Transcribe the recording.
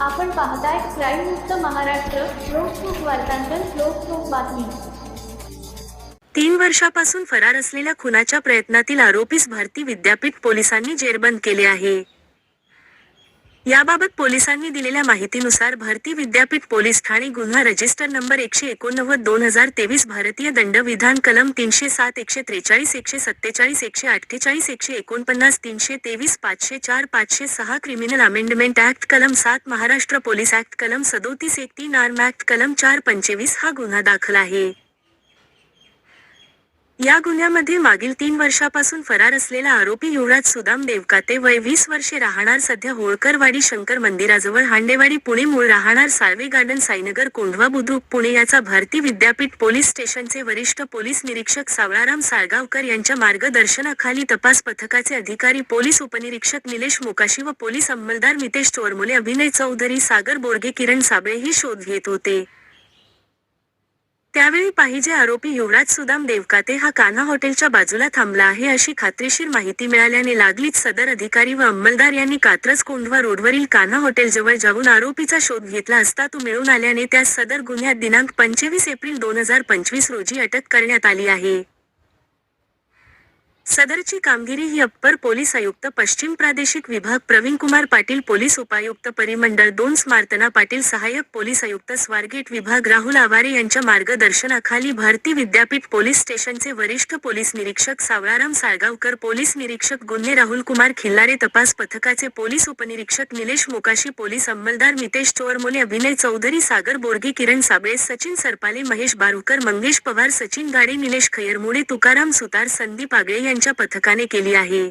आपण पाहताय क्राईम मुक्त महाराष्ट्र लोकसुख वार्तांकन लोकसुख बातमी. तीन वर्षापासून फरार असलेल्या खुनाच्या प्रयत्नातील आरोपीस भारती विद्यापीठ पोलिसांनी जेरबंद केले आहे. याबाबत पोलिसांनी दिलेल्या माहितीनुसार भारती विद्यापीठ पोलीस ठाणे गुन्हा रजिस्टर नंबर एकशे एकोणनव्वद दोन हजार तेवीस भारतीय दंड विधान कलम तीनशे सात एकशे त्रेचाळीस एकशे सत्तेचाळीस एकशे अठ्ठेचाळीस एकशे एकोणपन्नास तीनशे तेवीस पाचशे चार पाचशे सहा क्रिमिनल अमेंडमेंट ऍक्ट कलम सात महाराष्ट्र पोलीस ऍक्ट कलम सदोतीस एक तीन आर्म ऍक्ट कलम चार पंचवीस हा गुन्हा दाखल आहे. या गुन्ह्यामध्ये मागील तीन वर्षापासून फरार असलेला आरोपी युवराज सुदाम देवकाते वय वीस वर्षे राहणार सध्या होळकरवाडी शंकर मंदिराजवळ हांडेवाडी पुणे मूळ राहणार साळवे गार्डन साईनगर कोंढवा बुद्रुक पुणे याचा भारती विद्यापीठ पोलीस स्टेशनचे वरिष्ठ पोलीस निरीक्षक सावळाराम साळगावकर यांच्या मार्गदर्शनाखाली तपास पथकाचे अधिकारी पोलीस उपनिरीक्षक निलेश मोकाशी व पोलीस अंमलदार मितेश चोरमुले अभिनय चौधरी सागर बोरगे किरण साबळे ही शोध घेत होते. त्यावेळी पाहिजे आरोपी युवराज सुदाम देवकाते हा कान्हा हॉटेलच्या बाजूला थांबला आहे अशी खात्रीशीर माहिती मिळाल्याने लागलीच सदर अधिकारी व अंमलदार यांनी कात्रज कोंढवा रोडवरील कान्हा हॉटेलजवळ जाऊन आरोपीचा शोध घेतला असता तो मिळून आल्याने त्यास सदर गुन्ह्यात दिनांक पंचवीस एप्रिल दोन हजार पंचवीस रोजी अटक करण्यात आली आहे. सदरची कामगिरी ही अप्पर पोलीस आयुक्त पश्चिम प्रादेशिक विभाग प्रवीण कुमार पाटील पोलीस उपायुक्त परिमंडळ दोन स्मार्तना पाटील सहाय्यक पोलीस आयुक्त स्वारगेट विभाग राहुल आवारे यांच्या मार्गदर्शनाखाली भारती विद्यापीठ पोलीस स्टेशनचे वरिष्ठ पोलीस निरीक्षक सावळाराम साळगावकर पोलीस निरीक्षक गुन्हे राहुल कुमार खिल्लारे तपास पथकाचे पोलीस उपनिरीक्षक निलेश मोकाशी पोलीस अंमलदार मितेश चोरमोले अभिनय चौधरी सागर बोरगे किरण साबळे सचिन सरपाले महेश बारुकर मंगेश पवार सचिन गाडे निलेश खैरमुडे तुकाराम सुतार संदीप आगळे यांच्या पथकाने केली आहे.